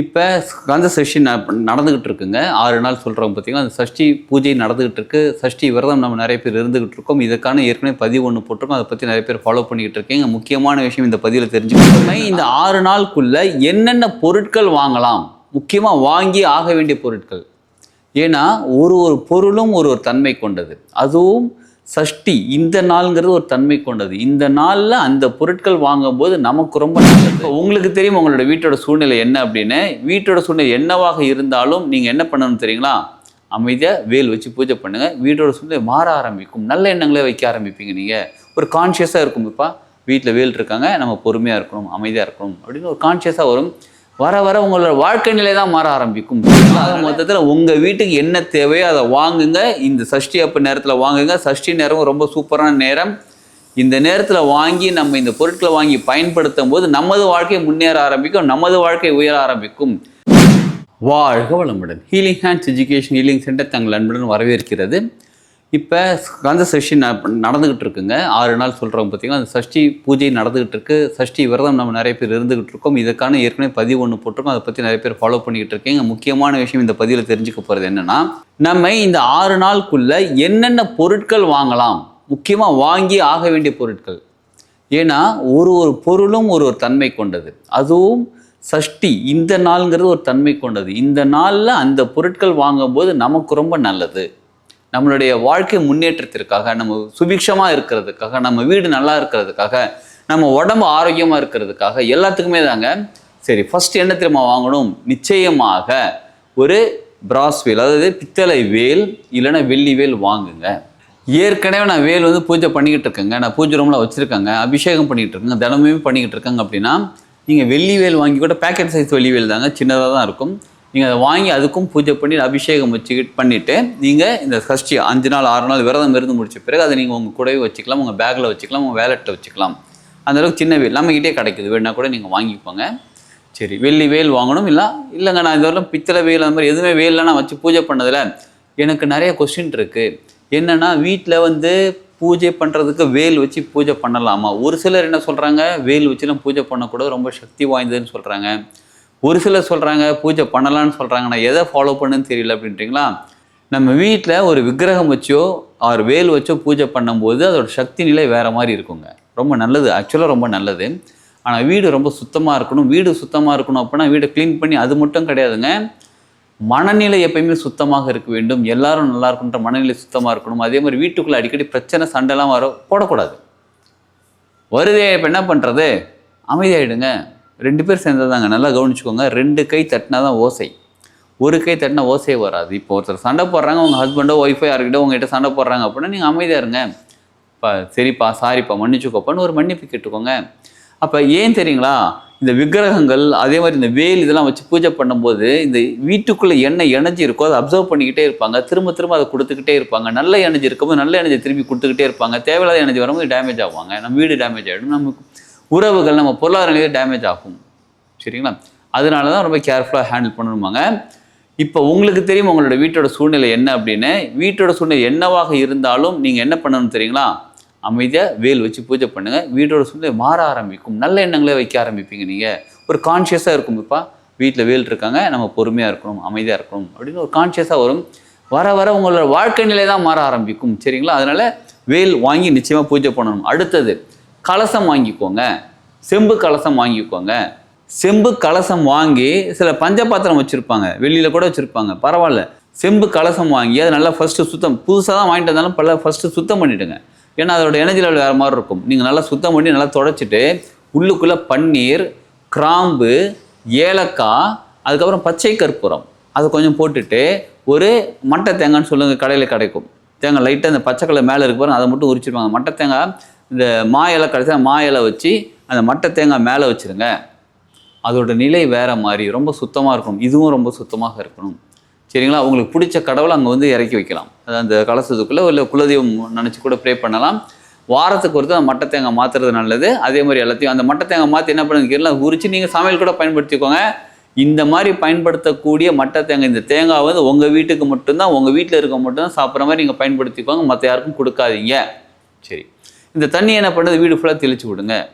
இப்போ கந்த சஷ்டி ந நடந்துக்கிட்டு இருக்குங்க ஆறு நாள் சொல்கிறோம் பார்த்தீங்கன்னா அந்த சஷ்டி பூஜை நடந்துக்கிட்டு இருக்கு சஷ்டி விரதம் நம்ம நிறைய பேர் இருந்துகிட்டு இருக்கோம் இதுக்கான ஏற்கனவே பதிவு ஒன்று போட்டிருக்கோம். அதை பற்றி நிறைய பேர் ஃபாலோ பண்ணிக்கிட்டு இருக்கீங்க. முக்கியமான விஷயம் இந்த பதிவில் தெரிஞ்சுக்கணும் இந்த ஆறு நாளுக்குள்ள என்னென்ன பொருட்கள் வாங்கலாம்? முக்கியமாக வாங்கி ஆக வேண்டிய பொருட்கள். ஏன்னா ஒரு ஒரு பொருளும் ஒரு ஒரு தன்மை கொண்டது. அதுவும் சஷ்டி இந்த நாள்ங்கிறது ஒரு தன்மை கொண்டது. இந்த நாளில் அந்த பொருட்கள் வாங்கும்போது நமக்கு ரொம்ப நல்லது. உங்களுக்கு தெரியும் உங்களோட வீட்டோட சூழ்நிலை என்ன அப்படின்னு. வீட்டோட சூழ்நிலை என்னவாக இருந்தாலும் நீங்கள் என்ன பண்ணணும் தெரியுங்களா? அமைதியாக வேல் வச்சு பூஜை பண்ணுங்கள் வீட்டோட சூழ்நிலை மாற ஆரம்பிக்கும். நல்ல எண்ணங்களே வைக்க ஆரம்பிப்பீங்க நீங்கள் ஒரு கான்ஷியஸாக இருக்கும். இப்போ வீட்டில் வேல் இருக்காங்க. நம்ம பொறுமையாக இருக்கணும் அமைதியாக இருக்கணும் அப்படின்னு ஒரு கான்ஷியஸாக வரும். வர வர உங்களோட வாழ்க்கை நிலை தான் மாற ஆரம்பிக்கும். ஆக மொத்தத்தில் உங்கள் வீட்டுக்கு என்ன தேவையோ அதை வாங்குங்க. இந்த சஷ்டி அப்போ நேரத்தில் வாங்குங்க. சஷ்டி நேரம் ரொம்ப சூப்பரான நேரம். இந்த நேரத்தில் வாங்கி நம்ம இந்த பொருட்களை வாங்கி பயன்படுத்தும் போது நமது வாழ்க்கை முன்னேற ஆரம்பிக்கும். நமது வாழ்க்கை உயர ஆரம்பிக்கும். வாழ்க வளமுடன். Healing hands education healing centre தங்கள் அன்புடன் வரவேற்கிறது. இப்போ கந்த சஷ்டி ந நடந்துக்கிட்டு இருக்குங்க. ஆறு நாள் சொல்கிறோம் பார்த்தீங்கன்னா அந்த சஷ்டி பூஜை நடந்துக்கிட்டு இருக்கு. சஷ்டி விரதம் நம்ம நிறைய பேர் இருந்துகிட்டு இருக்கோம். இதுக்கான ஏற்கனவே பதிவு ஒன்று போட்டிருக்கோம். அதை பற்றி நிறைய பேர் ஃபாலோ பண்ணிக்கிட்டு இருக்கீங்க. முக்கியமான விஷயம் இந்த பதிவில் தெரிஞ்சுக்க போகிறது என்னென்னா நம்ம இந்த ஆறு நாளுக்குள்ளே என்னென்ன பொருட்கள் வாங்கலாம்? முக்கியமாக வாங்கி ஆக வேண்டிய பொருட்கள். ஏன்னா ஒரு ஒரு பொருளும் ஒரு ஒரு தன்மை கொண்டது. அதுவும் சஷ்டி இந்த நாள்ங்கிறது ஒரு தன்மை கொண்டது. இந்த நாளில் அந்த பொருட்கள் வாங்கும்போது நமக்கு ரொம்ப நல்லது. நம்மளுடைய வாழ்க்கை முன்னேற்றத்திற்காக நம்ம சுபிக்ஷமாக இருக்கிறதுக்காக நம்ம வீடு நல்லா இருக்கிறதுக்காக நம்ம உடம்பு ஆரோக்கியமாக இருக்கிறதுக்காக எல்லாத்துக்குமே தாங்க சரி ஃபஸ்ட் என்ன திரும்ப வாங்கணும்? நிச்சயமாக ஒரு பிராஸ் வேல் அதாவது பித்தளை வேல் இல்லைன்னா வெள்ளி வேல் வாங்குங்க. ஏற்கனவே நான் வேல் வந்து பூஜை பண்ணிக்கிட்டு இருக்கேங்க. நான் பூஜை ரூமில் வச்சுருக்கேங்க. அபிஷேகம் பண்ணிக்கிட்டு இருக்கேங்க. தினமுமே பண்ணிக்கிட்டு இருக்கேங்க அப்படின்னா நீங்கள் வெள்ளி வேல் வாங்கி கூட பேக்கெட் சைஸ் வெள்ளி வேல் தாங்க. சின்னதாக தான் இருக்கும். நீங்கள் அதை வாங்கி அதுக்கும் பூஜை பண்ணி அபிஷேகம் வச்சுக்கிட்டு பண்ணிவிட்டு நீங்கள் இந்த சஷ்டி அஞ்சு நாள் ஆறு நாள் விரதம் இருந்து முடிச்ச பிறகு அதை நீங்கள் உங்கள் கூடவே வச்சுக்கலாம் உங்கள் பேக்கில் வச்சுக்கலாம் உங்கள் வேலெட்டில் வச்சுக்கலாம். அந்தளவுக்கு சின்ன வேல் நம்மகிட்டே கிடைக்குது. வேணா கூட நீங்கள் வாங்கிக்கோங்க. சரி வெள்ளி வேல் வாங்கணும் இல்லை இல்லைங்க நான் இதுவரைக்கும் பித்தளை வேல் அந்த மாதிரி எதுவுமே வேலில் நான் வச்சு பூஜை பண்ணதில் எனக்கு நிறைய கொஸ்டின் இருக்குது என்னென்னா வீட்டில் வந்து பூஜை பண்ணுறதுக்கு வேல் வச்சு பூஜை பண்ணலாமா? ஒரு சிலர் என்ன சொல்கிறாங்க வேல் வச்சுலாம் பூஜை பண்ணக்கூடாது ரொம்ப சக்தி வாய்ந்ததுன்னு சொல்கிறாங்க ஒரு சிலர் சொல்கிறாங்க பூஜை பண்ணலான்னு சொல்கிறாங்க நான் எதை ஃபாலோ பண்ணுன்னு தெரியல அப்படின்றீங்களா? நம்ம வீட்டில் ஒரு விக்கிரகம் வச்சோ அவர் வேல் வச்சோ பூஜை பண்ணும்போது அதோட சக்தி நிலை வேறு மாதிரி இருக்குங்க. ரொம்ப நல்லது. ஆக்சுவலாக ரொம்ப நல்லது. ஆனால் வீடு ரொம்ப சுத்தமாக இருக்கணும். வீடு சுத்தமாக இருக்கணும் அப்படின்னா வீடை க்ளீன் பண்ணி அது மட்டும் கிடையாதுங்க. மனநிலை எப்பயுமே சுத்தமாக இருக்க வேண்டும். எல்லாரும் நல்லா இருக்குன்ற மனநிலை சுத்தமாக இருக்கணும். அதே மாதிரி வீட்டுக்குள்ளே அடிக்கடி பிரச்சனை சண்டைலாம் வர போடக்கூடாது. வருதே இப்போ என்ன பண்ணுறது அமைதியாயிடுங்க. ரெண்டு பேர் சேர்ந்ததாங்க. நல்லா கவனிச்சுக்கோங்க. ரெண்டு கை தட்டினா தான் ஓசை. ஒரு கை தட்டினா ஓசையே வராது. இப்போ ஒருத்தர் சண்டை போடுறாங்க உங்கள் ஹஸ்பண்டோ ஒய்ஃபோ யார்கிட்ட உங்ககிட்ட சண்டை போடுறாங்க அப்படின்னா நீங்கள் அமைதியாக இருங்க. இப்போ சரிப்பா சாரிப்பா மன்னிச்சுக்கோப்பான்னு ஒரு மன்னிப்பு கேட்டுக்கோங்க. அப்போ ஏன் தெரியுங்களா? இந்த விக்கிரகங்கள் அதே மாதிரி இந்த வேல் இதெல்லாம் வச்சு பூஜை பண்ணும்போது இந்த வீட்டுக்குள்ளே என்ன எனர்ஜி இருக்கோ அதை அப்சர்வ் பண்ணிக்கிட்டே இருப்பாங்க. திரும்ப திரும்ப அதை கொடுத்துக்கிட்டே இருப்பாங்க. நல்ல எனர்ஜி இருக்கும்போது நல்ல எனர்ஜி திரும்பி கொடுத்துக்கிட்டே இருப்பாங்க. தேவையில்லாத எனர்ஜி வரும்போது டேமேஜ் ஆவாங்க நம்ம வீடு டேமேஜ் ஆகிடும் நமக்கு உறவுகள் நம்ம பொருளாதார நிலையை டேமேஜ் ஆகும். சரிங்களா? அதனால தான் ரொம்ப கேர்ஃபுல்லாக ஹேண்டில் பண்ணணுமாங்க. இப்போ உங்களுக்கு தெரியும் உங்களோட வீட்டோட சூழ்நிலை என்ன அப்படின்னு. வீட்டோட சூழ்நிலை என்னவாக இருந்தாலும் நீங்கள் என்ன பண்ணணும் தெரியுங்களா? அமைதியாக வேல் வச்சு பூஜை பண்ணுங்கள் வீட்டோட சூழ்நிலை மாற ஆரம்பிக்கும். நல்ல எண்ணங்களே வைக்க ஆரம்பிப்பீங்க நீங்கள் ஒரு கான்ஷியஸாக இருக்கும். இப்போ வீட்டில் வேல் இருக்காங்க. நம்ம பொறுமையாக இருக்கணும் அமைதியாக இருக்கணும் அப்படின்னு ஒரு கான்ஷியஸாக வரும். வர வர உங்களோட வாழ்க்கை நிலை தான் மாற ஆரம்பிக்கும். சரிங்களா? அதனால் வேல் வாங்கி நிச்சயமாக பூஜை பண்ணணும். அடுத்தது கலசம் வாங்கிக்கோங்க. செம்பு கலசம் வாங்கிக்கோங்க. செம்பு கலசம் வாங்கி சில பஞ்சபாத்திரம் வச்சுருப்பாங்க. வெளியில் கூட வச்சுருப்பாங்க. பரவாயில்ல. செம்பு கலசம் வாங்கி அதை நல்லா ஃபஸ்ட்டு சுத்தம் புதுசாக தான் வாங்கிட்டு வந்தாலும் பல ஃபஸ்ட்டு சுத்தம் பண்ணிவிடுங்க ஏன்னா அதோட எனர்ஜி லெவல் வேறு மாதிரி இருக்கும். நீங்கள் நல்லா சுத்தம் பண்ணி நல்லா தொடச்சிட்டு உள்ளுக்குள்ளே பன்னீர் கிராம்பு ஏலக்காய் அதுக்கப்புறம் பச்சை கற்பூரம். அதை கொஞ்சம் போட்டுட்டு ஒரு மட்டை தேங்காய்னு சொல்லுங்கள் கடையில் கிடைக்கும். தேங்காய் லைட்டாக அந்த பச்சை கலர் மேலே இருக்கு பாருங்க அதை மட்டும் உரிச்சிருவாங்க மட்டை தேங்காய் இந்த மா இலை கடைசியாக மா இலை வச்சு அந்த மட்டை தேங்காய் மேலே வச்சுருங்க. அதோட நிலை வேறு மாதிரி ரொம்ப சுத்தமாக இருக்கணும். இதுவும் ரொம்ப சுத்தமாக இருக்கணும். சரிங்களா? உங்களுக்கு பிடிச்ச கடவுளை அங்கே வந்து இறக்கி வைக்கலாம். அது அந்த கலசத்துக்குள்ளே இல்லை குலதெய்வம் நினச்சி கூட ப்ரே பண்ணலாம். வாரத்துக்கு ஒருத்தர் அந்த மட்டை தேங்காய் மாற்றுறது நல்லது. அதே மாதிரி எல்லாத்தையும் அந்த மட்டை தேங்காய் மாற்றி என்ன பண்ணுங்க எல்லாம் உரிச்சு நீங்கள் சமையல் கூட பயன்படுத்திக்கோங்க. இந்த மாதிரி பயன்படுத்தக்கூடிய மட்டை தேங்காய் இந்த தேங்காய் வந்து உங்கள் வீட்டுக்கு மட்டும்தான் உங்கள் வீட்டில் இருக்க மட்டும்தான் சாப்பிட்ற மாதிரி நீங்கள் பயன்படுத்திக்கோங்க. மற்ற யாருக்கும் கொடுக்காதீங்க. சரி. இந்த தண்ணி என்ன பண்ணுறது வீடு ஃபுல்லாக தெளிச்சு விடுங்க.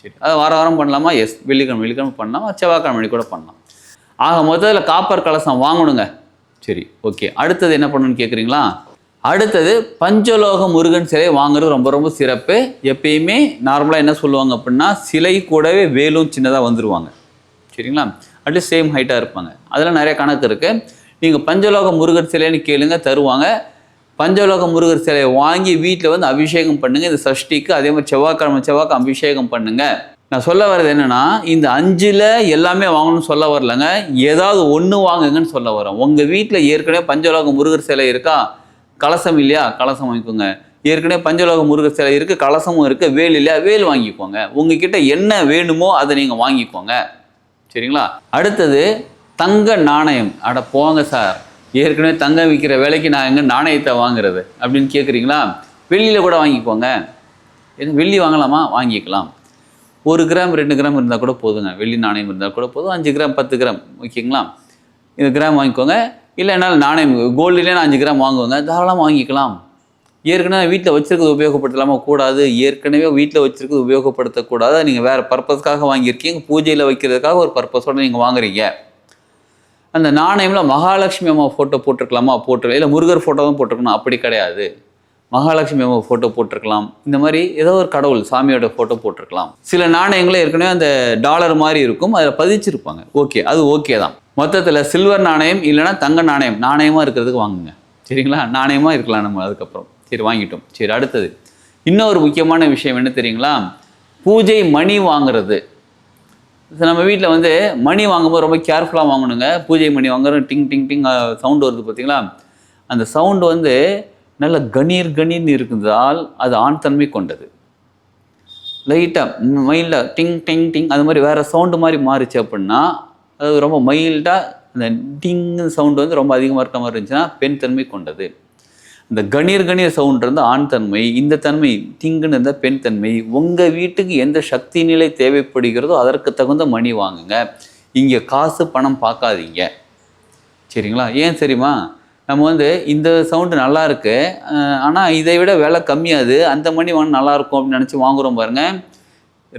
சரி. அதை வார வாரம் பண்ணலாமா? எஸ் வெள்ளிக்கிழமை வெள்ளிக்கிழமை பண்ணலாம்? செவ்வாய்க்கிழமை கூட பண்ணலாம். ஆக மொத்தத்தில் காப்பர் கலசம் வாங்கணுங்க. சரி. ஓகே அடுத்தது என்ன பண்ணணும்னு கேட்குறீங்களா அடுத்தது பஞ்சலோக முருகன் சிலை வாங்குறது ரொம்ப ரொம்ப சிறப்பு. எப்பயுமே நார்மலாக என்ன சொல்லுவாங்க அப்படின்னா சிலை கூடவே வேலும் சின்னதாக வந்துருவாங்க. சரிங்களா? அட்லீஸ்ட் சேம் ஹைட்டாக இருப்பாங்க. அதெல்லாம் நிறைய கணக்கு இருக்குது நீங்கள் பஞ்சலோக முருகர் சிலைன்னு கேளுங்க தருவாங்க. பஞ்சலோக முருகர் சிலையை வாங்கி வீட்டில் வந்து அபிஷேகம் பண்ணுங்கள் இந்த சஷ்டிக்கு அதே மாதிரி செவ்வாய்க்கிழமை செவ்வாய்க்கு அபிஷேகம் பண்ணுங்கள் நான் சொல்ல வர்றது என்னென்னா இந்த அஞ்சில் எல்லாமே வாங்கணும்னு சொல்ல வரலங்க. ஏதாவது ஒன்று வாங்குங்கன்னு சொல்ல வரேன் உங்கள் வீட்டில் ஏற்கனவே பஞ்சலோக முருகர் சிலை இருக்கா? கலசம் இல்லையா? கலசம் வாங்கிக்கோங்க. ஏற்கனவே பஞ்சலோக முருகர் சிலை இருக்குது கலசமும் இருக்குது வேல் இல்லையா? வேல் வாங்கிக்கோங்க. உங்ககிட்ட என்ன வேணுமோ அதை நீங்கள் வாங்கிக்கோங்க. சரிங்களா? அடுத்தது தங்க நாணயம். அட போங்க சார். ஏற்கனவே தங்கம் விற்கிற விலைக்கு நான் எங்கே நாணயத்தை வாங்குறது அப்படின்னு கேட்குறீங்களா வெள்ளியில் கூட வாங்கிக்கோங்க. ஏன்னா வெள்ளி வாங்கலாமா? வாங்கிக்கலாம். ஒரு கிராம் ரெண்டு கிராம் இருந்தால் கூட போதுங்க. வெள்ளி நாணயம் இருந்தால் கூட போதும். அஞ்சு கிராம் பத்து கிராம். ஓகேங்களா? இந்த கிராம் வாங்கிக்கோங்க. இல்லை என்னால் நாணயம் கோல்டுலேயே நான் அஞ்சு கிராம் வாங்குவோங்க. தாராளமாக வாங்கிக்கலாம். ஏற்கனவே வீட்டில் வச்சுருக்கிறது உபயோகப்படுத்தலாமா? கூடாது. ஏற்கனவே வீட்டில் வச்சுருக்கிறது உபயோகப்படுத்தக்கூடாது. நீங்கள் வேறு பர்பஸ்க்காக வாங்கியிருக்கீங்க. பூஜையில் வைக்கிறதுக்காக ஒரு பர்பஸோட நீங்கள் வாங்குறீங்க. அந்த நாணயமில் மகாலட்சுமி அம்மா ஃபோட்டோ போட்டிருக்கலாமா? போட்டிருக்கலாம் இல்லை முருகர் ஃபோட்டோ தான் போட்டிருக்கணும். அப்படி கிடையாது. மகாலட்சுமி அம்மா ஃபோட்டோ போட்டிருக்கலாம். இந்த மாதிரி ஏதோ ஒரு கடவுள் சாமியோட ஃபோட்டோ போட்டிருக்கலாம். சில நாணயங்களே ஏற்கனவே அந்த டாலர் மாதிரி இருக்கும். அதில் பதிச்சிருப்பாங்க. ஓகே அது ஓகே தான். மொத்தத்தில் சில்வர் நாணயம் இல்லைன்னா தங்க நாணயம். நாணயமாக இருக்கிறதுக்கு வாங்குங்க. சரிங்களா? நாணயமாக இருக்கலாம் நம்ம அதுக்கப்புறம். சரி வாங்கிட்டோம். சரி அடுத்தது. இன்னொரு முக்கியமான விஷயம் என்ன தெரியுங்களா? பூஜை மணி வாங்குறது. நம்ம வீட்டில் வந்து மணி வாங்கும்போது ரொம்ப கேர்ஃபுல்லாக வாங்கணுங்க. பூஜை மணி வாங்குறோம் டிங் டிங் டிங் சவுண்டு வருது பார்த்தீங்களா அந்த சவுண்டு வந்து நல்ல கணீர் கணீர்னு இருக்குதால் அது ஆண் தன்மை கொண்டது. லைட்டாக மைல்டாக டிங் டிங் டிங் அது மாதிரி வேறு சவுண்டு மாதிரி மாறிச்சு அப்படின்னா அது ரொம்ப மைல்டாக அந்த டிங் சவுண்டு வந்து ரொம்ப அதிகமாக இருக்க மாதிரி இருந்துச்சுன்னா பெண் தன்மை கொண்டது. இந்த கணீர் கணீர் சவுண்ட் இருந்தால் ஆண் தன்மை இந்த தன்மை திங்குன்னு இருந்தால் பெண் தன்மை உங்கள் வீட்டுக்கு எந்த சக்தி நிலை தேவைப்படுகிறதோ அதற்கு தகுந்த மணி வாங்குங்க. இங்கே காசு பணம் பார்க்காதீங்க. சரிங்களா? ஏன் சரிம்மா நம்ம வந்து இந்த சவுண்டு நல்லா இருக்கு. ஆனால் இதை விட விலை கம்மியாது. அந்த மணி வாங்க நல்லா இருக்கும் அப்படின்னு நினச்சி வாங்குறோம் பாருங்கள்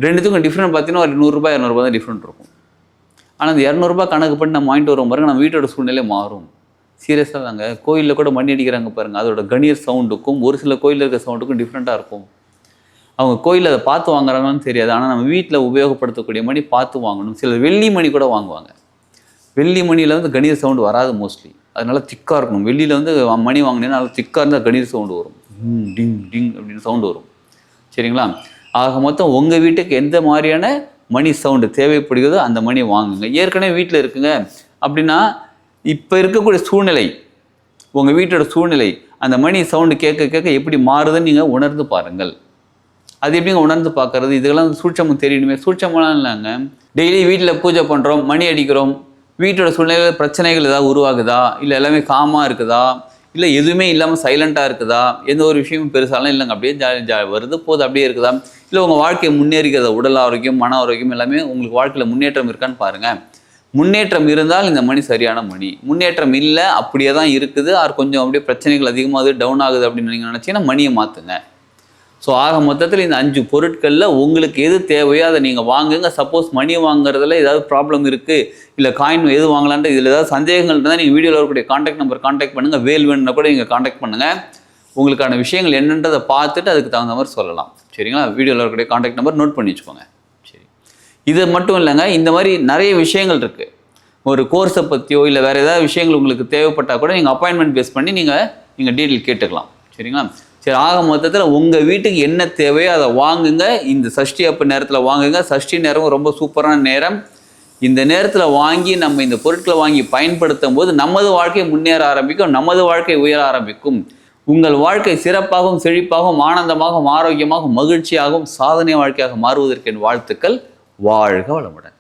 ரெண்டுத்துக்கும் டிஃப்ரெண்ட் பார்த்தீங்கன்னா ஒரு நூறுரூபா இரநூறுபா தான் டிஃப்ரெண்ட் இருக்கும். ஆனால் அந்த இரநூறுபா கணக்கு பண்ணி நம்ம வாங்கிட்டு வருவோம் பாருங்க. நம்ம வீட்டோட சூழ்நிலை மாறும். சீரியஸாக தாங்க கோயிலில் கூட மணி அடிக்கிறாங்க பாருங்கள் அதோட கணீர் சவுண்டுக்கும் ஒரு சில கோயிலில் இருக்கிற சவுண்டுக்கும் டிஃப்ரெண்ட்டாக இருக்கும். அவங்க கோயிலில் அதை பார்த்து வாங்குறாங்கன்னு தெரியாது. ஆனால் நம்ம வீட்டில் உபயோகப்படுத்தக்கூடிய மணி பார்த்து வாங்கணும். சில வெள்ளி மணி கூட வாங்குவாங்க. வெள்ளி மணியில் வந்து கணீர் சவுண்டு வராது மோஸ்ட்லி அதனால திக்காக இருக்கணும். வெள்ளியில் வந்து மணி வாங்கினேன்னா நல்லா திக்காக இருந்தால் கணீர் சவுண்டு வரும். டிங் டிங் அப்படின்னு சவுண்டு வரும். சரிங்களா? ஆக மொத்தம் உங்கள் வீட்டுக்கு எந்த மாதிரியான மணி சவுண்டு தேவைப்படுகிறதோ அந்த மணி வாங்குங்க. ஏற்கனவே வீட்டில் இருக்குங்க. அப்படின்னா இப்போ இருக்கக்கூடிய சூழ்நிலை உங்கள் வீட்டோட சூழ்நிலை அந்த மணி சவுண்டு கேட்க கேட்க எப்படி மாறுதுன்னு நீங்கள் உணர்ந்து பாருங்கள். அது எப்படிங்க உணர்ந்து பார்க்குறது இதெல்லாம் சூட்சமும் தெரியணுமே. சூட்சமெல்லாம் இல்லைங்க. டெய்லி வீட்டில் பூஜை பண்ணுறோம் மணி அடிக்கிறோம். வீட்டோட சூழ்நிலையில் பிரச்சனைகள் ஏதாவது உருவாகுதா? இல்லை எல்லாமே காமாக இருக்குதா? இல்லை எதுவுமே இல்லாமல் சைலண்ட்டாக இருக்குதா? எந்த ஒரு விஷயமும் பெருசாலாம் இல்லைங்க. அப்படியே ஜா ஜா வருது. போது அப்படியே இருக்குதா? இல்லை உங்கள் வாழ்க்கை முன்னேறிக்கிறதா உடல் ஆரோக்கியம் மன ஆரோக்கியம் எல்லாமே உங்களுக்கு வாழ்க்கையில் முன்னேற்றம் இருக்கான்னு பாருங்கள் முன்னேற்றம் இருந்தால் இந்த மணி சரியான மணி. முன்னேற்றம் இல்லை அப்படியே தான் இருக்குது. ஆர் கொஞ்சம் அப்படியே பிரச்சனைகள் அதிகமாகுது டவுன் ஆகுது அப்படின்னு நீங்கள் நினச்சிங்கன்னா மணியை மாற்றுங்க ஸோ ஆக மொத்தத்தில் இந்த அஞ்சு பொருட்களில் உங்களுக்கு எது தேவையோ அதை நீங்கள் வாங்குங்க. சப்போஸ் மணி வாங்குறதுல ஏதாவது ப்ராப்ளம் இருக்குது இல்லை காயின் எது வாங்கலான்ட்டு இதில் ஏதாவது சந்தேகங்கள் இருந்தால் நீங்கள் வீடியோவில் இருக்கக்கூடிய காண்டாக்ட் நம்பர் காண்டாக்ட் பண்ணுங்கள் வேல் வேணும்னா கூட நீங்கள் காண்டாக்ட் பண்ணுங்கள் உங்களுக்கான விஷயங்கள் என்னன்றதை பார்த்துட்டு அதுக்கு தகுந்த மாதிரி சொல்லலாம். சரிங்களா? வீடியோவில் இருக்கக்கூடிய காண்டாக்ட் நம்பர் நோட் பண்ணி வச்சுக்கோங்க. இது மட்டும் இல்லைங்க இந்த மாதிரி நிறைய விஷயங்கள் இருக்குது ஒரு கோர்ஸை பற்றியோ இல்லை வேறு ஏதாவது விஷயங்கள் உங்களுக்கு தேவைப்பட்டால் கூட நீங்கள் அப்பாயின்மெண்ட் பேஸ் பண்ணி நீங்கள் நீங்கள் டீட்டெயில் கேட்டுக்கலாம். சரிங்களா? சரி ஆக மொத்தத்தில் உங்கள் வீட்டுக்கு என்ன தேவையோ அதை வாங்குங்க. இந்த சஷ்டி அப்போ நேரத்தில் வாங்குங்க. சஷ்டி நேரம் ரொம்ப சூப்பரான நேரம். இந்த நேரத்தில் வாங்கி நம்ம இந்த பொருட்களை வாங்கி பயன்படுத்தும் போது நமது வாழ்க்கை முன்னேற ஆரம்பிக்கும் நமது வாழ்க்கை உயர ஆரம்பிக்கும். உங்கள் வாழ்க்கை சிறப்பாகவும் செழிப்பாகவும் ஆனந்தமாகவும் ஆரோக்கியமாகவும் மகிழ்ச்சியாகவும் சாதனை வாழ்க்கையாக மாறுவதற்கு என் வாழ்த்துக்கள். வாழ்க வளமுடன்.